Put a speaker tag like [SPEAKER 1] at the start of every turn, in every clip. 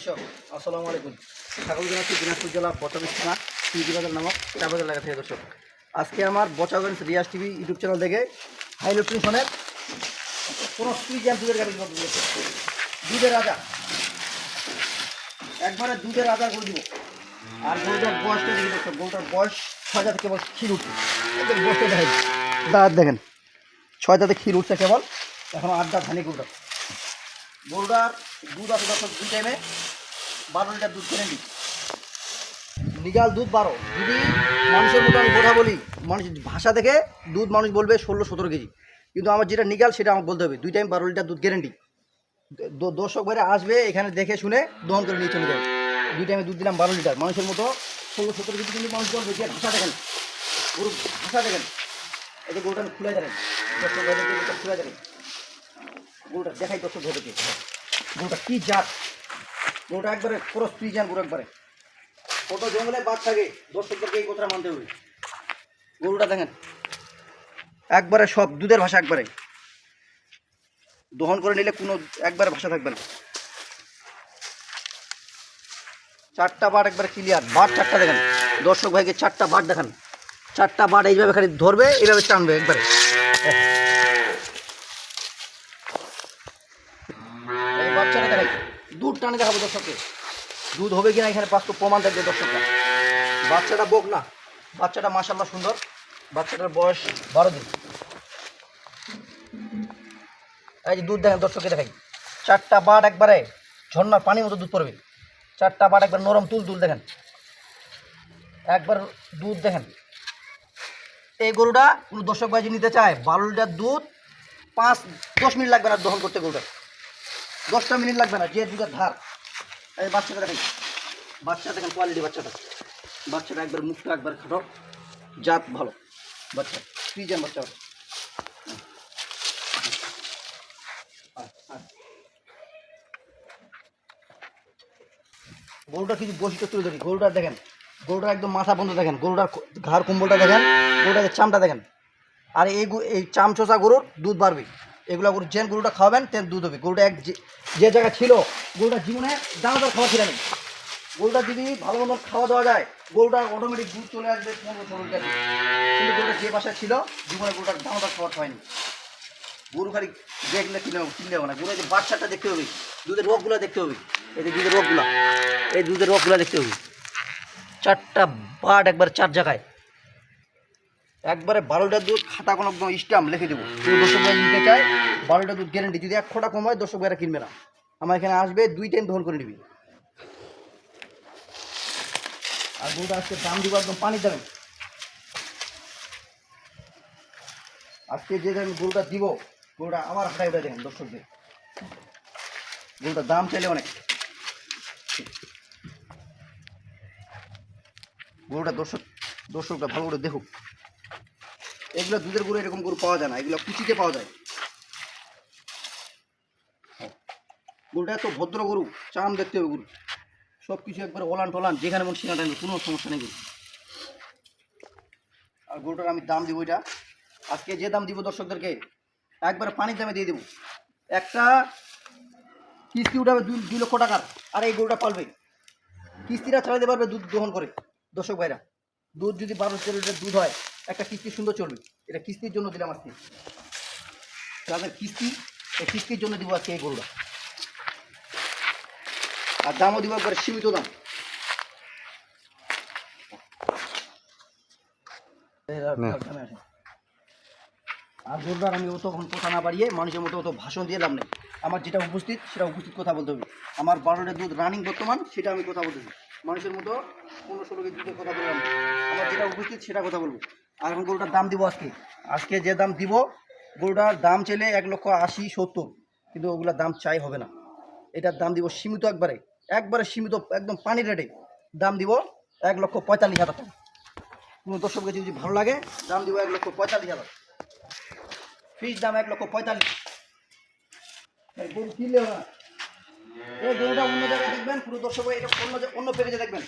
[SPEAKER 1] দর্শক, আসসালামু আলাইকুম। স্বাগত জানাচ্ছি দিনাজপুর জেলা বচাগঞ্জ থানা নামক এলাকা থেকে দর্শক। আজকে আমার Bochaganj Riaz TV YouTube channel থেকে হাই নিউট্রিশনের কোনো গাড়ি। দুধের রাজা। একবারে দুধের রাজা করে দিব। আর গরুটার বয়সটা দেখি দর্শক, গরুটার বয়স ছয় জাতে কেবল ক্ষীর উঠছে। বয়সটা দেখাই দাঁত দেখেন। ছয় জাতে ক্ষীর উঠছে কেবল। এখন দাঁত ধানি গরুটা। গরুটার দুধ আছে দর্শক, দুই টাইমে বারো লিটার দুধ কিনে নিই লিগাল দুধ বারো। যদি মানুষের মতো আমি কথা বলি, মানুষ ভাষা দেখে দুধ মানুষ বলবে ষোলো সতেরো কেজি। কিন্তু আমার যেটা নিগাল, সেটা আমাকে বলতে হবে। দুই টাইম বারো লিটার দুধ গ্যারেন্টি দর্শক বাইরে আসবে এখানে দেখে শুনে দহন করে নিয়ে চলে যাবে দুই টাইমে দুধ দিলাম বারো লিটার। মানুষের মতো ষোলো সতেরো কেজি কিন্তু মানুষ বলবে, যে ভাষা দেখেন। গরু ভাষা দেখেন। এটা গরুটা খুলে যাবেন। দর্শক খুলে যাবেন। গরুটা দেখাই দর্শক ভেতরকে গরুটা কী জাত? গরুটা একবারে ক্রস ফ্রিজান গরু একবারে। কত জঙ্গলে বাদ থাকে দর্শকদেরকে এই কথাটা মানতে হবে। গরুটা দেখেন একবারে সব দুধের ভাষা একবারে। দহন করে নিলে কোনো একবারে ভাষা থাকবে না। চারটা বাট একবারে ক্লিয়ার বাট চারটা দেখেন। দর্শক ভাইকে চারটা বাট দেখান। চারটা বাট এইভাবে খালি ধরবে এইভাবে টানবে একবারে। এই বাচ্চাটা দেখাই দুধ টানে দেখাবো দর্শককে। দুধ হবে কিনা এখানে বাস্তব প্রমাণ থাকবে দর্শকরা। বাচ্চাটা বোক না, বাচ্চাটা মাসাল্লাহ সুন্দর। বাচ্চাটার বয়স বারো দিন। এই যে দুধ দেখেন দর্শককে দেখাই। চারটা বাট একবারে ঝর্ণার পানির মতো দুধ পড়বে। চারটা বাট একবার নরম তুল তুল দেখেন। একবার দুধ দেখেন। এই গরুটা কোনো দর্শক ভাই নিতে চায় বারো লিটার দুধ পাঁচ দশ মিনিট লাগবে না দহন করতে গরুটা দশটা মিনিট লাগবে না, যে দুধের ধার। এই বাচ্চাটা দেখেন বাচ্চা দেখেন কোয়ালিটি বাচ্চাটা। বাচ্চাটা একবার মুখটা একবার খাটো, জাত ভালো। বাচ্চা ফ্রিজেন বাচ্চা। গরুটা কিছু বৈশিষ্ট্য তুলে ধরি। গরুটা দেখেন গরুটা একদম মাথা বন্ধ দেখেন, গরুটার ঘাড় কম্বলটা দেখেন গরুটার চামটা দেখেন। আর এই এই চাম চোষা গরুর দুধ বাড়বে। এগুলো গরু, যেন গরুটা খাওয়াবেন, তেন দুধ হবে। গরুটা এক যে- জায়গায় ছিল, গরুটা জীবনে দানাদার খাওয়া ছিল গরুটা যদি ভালো মতো খাওয়া দাওয়া যায়, গরুটা অটোমেটিক দুধ চলে আসবে পনেরো ষোলো লিটার কিন্তু গরুটা যে বাসায় ছিল, জীবনে গরুটার দানাদার খাওয়া হয়নি। গরু খালি দেখলে কিনে কিনলে হবে না। গরু যে বাচ্চাটা দেখতে হবে, দুধের রোগগুলো দেখতে হবে। এই যে দুধের রোগগুলো, এই দুধের রোগগুলো দেখতে হবে। চারটা বাট একবার চার জায়গায়। একবারে বারো লিটার দুধ খাতা কোনো একদম স্টাম্প লিখে দেবো। যদি দর্শক ভাই নিতে চায় বারো লিটার দুধ গ্যারেন্টি যদি এক ফোঁটা কম হয় দর্শক ভাইরা কিনবে না। আমার এখানে আসবে, দুই টাইম দহন করে নিবি। আর গরুটা আজকে দাম দিব একদম পানি দেবেন আজকে যে আমি গরুটা দিব, গরুটা আমার হাটাই ওটা দেখেন দর্শকদের। গরুটার দাম চাইলে অনেক। গরুটা দর্শক দর্শকটা ভালো করে দেখুক। এগুলো দুধের গুঁড়ো এরকম গরু পাওয়া যায় না, এগুলো কুচিতে পাওয়া যায়। গরুটা এত ভদ্র গরু, চাম দেখতে হবে গরু। সব কিছু একবার ওলান টলান যেখানে মন সেখানে টানবে কোনো সমস্যা নেই আর গরুটার আমি দাম দিব এটা। আজকে যে দাম দিব দর্শকদেরকে, একবার পানির দামে দিয়ে দেবো। একটা কিস্তি উঠাবে দুই দুই লক্ষ টাকার, আর এই গরুটা পালবে। কিস্তিটা চালাতে পারবে দুধ গ্রহণ করে, দর্শক ভাইরা। দুধ যদি বারো তেরো লিটার দুধ হয় একটা কিস্তি সুন্দর চলবে। এটা কিস্তির জন্য দিলাম আজকে। তাদের কিস্তি এই কিস্তির জন্য দিব আজকে এই গরুটা। আর দামও দিব একবার সীমিত দাম। আর গরুটার আমি অতক্ষণ কথা না বাড়িয়ে মানুষের মতো অত ভাষণ দিয়ে লাভ নেই। আমার যেটা উপস্থিত, সেটা উপস্থিত কথা বলতে হবে। আমার বারো লিটার দুধ রানিং বর্তমান, সেটা আমি কথা বলতেছি মানুষের মতো পনেরো ষোলো কেজি দুধের কথা বললাম। আমার যেটা উপস্থিত, সেটা কথা বলব। আর এখন গরুটার দাম দিব আজকে। আজকে যে দাম দিব, গরুটার দাম চাইলে এক লক্ষ আশি, সত্তর। কিন্তু ওগুলোর দাম চাই হবে না। এটার দাম দিব সীমিত একবারে। একবারে সীমিত, একদম পানির রেটে দাম দিব এক লক্ষ পঁয়তাল্লিশ হাজার টাকা। কোনো দর্শককে যদি ভালো লাগে, দাম দিব এক লক্ষ পঁয়তাল্লিশ হাজার ফিস দাম এক লক্ষ পঁয়তাল্লিশ। গরু কিনলেও না। এই গরুটা অন্য জায়গায় দেখবেন, পুরো দর্শক এটা অন্য অন্য প্যাকেজে দেখবেন।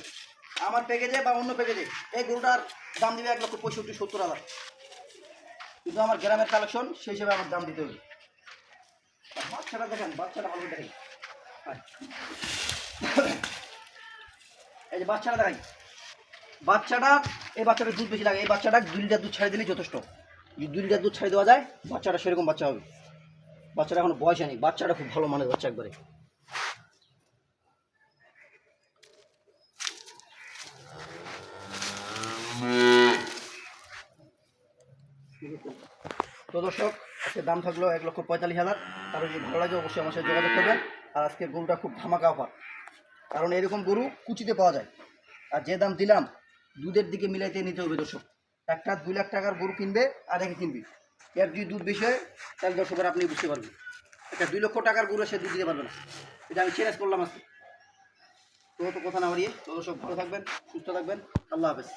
[SPEAKER 1] আমার প্যাকেজে বা অন্য প্যাকেজে এই গরুটার দাম দিবে এক লক্ষ পঁয়ষট্টি, সত্তর হাজার। কিন্তু আমার গ্রামের কালেকশন, সেই হিসেবে আমার দাম দিতে হবে। বাচ্চাটা দেখেন, বাচ্চাটা ভালো দেখেন। এই যে বাচ্চাটা দেখাই বাচ্চাটা, এই বাচ্চাটা দুধ বেশি লাগে, এই বাচ্চাটা দুই লিটার দুধ ছাড়িয়ে দিলেই যথেষ্ট। যদি দুই লিটার দুধ ছাড়িয়ে দেওয়া যায়, বাচ্চাটা সেরকম বাচ্চা হবে। বাচ্চাটা এখন বয়স নেই, বাচ্চাটা খুব ভালো মানের বাচ্চা একবারে। তো দর্শক, আজকে দাম থাকল এক লক্ষ পঁয়তাল্লিশ হাজার। কারও যদি ভালো লাগে অবশ্যই আমার সাথে যোগাযোগ করবেন। আর আজকে গরুটা খুব ধামাকা অফার কারণ এরকম গরু কুচিতে পাওয়া যায়। আর যে দাম দিলাম, দুধের দিকে মিলাইতে নিতে হবে দর্শক। একটা দুই লাখ টাকার গরু কিনবে, আর একে কিনবে। এর যদি দুধ বেশি হয়, তাহলে দর্শকরা আপনি বুঝতে পারবেন। একটা দুই লক্ষ টাকার গরু সে দুধ দিতে পারবে না। এটা আমি চ্যালেঞ্জ করলাম আজকে। তো তো কথা না বাড়িয়ে। তো দর্শক, ভালো থাকবেন, সুস্থ থাকবেন। আল্লাহ হাফেজ।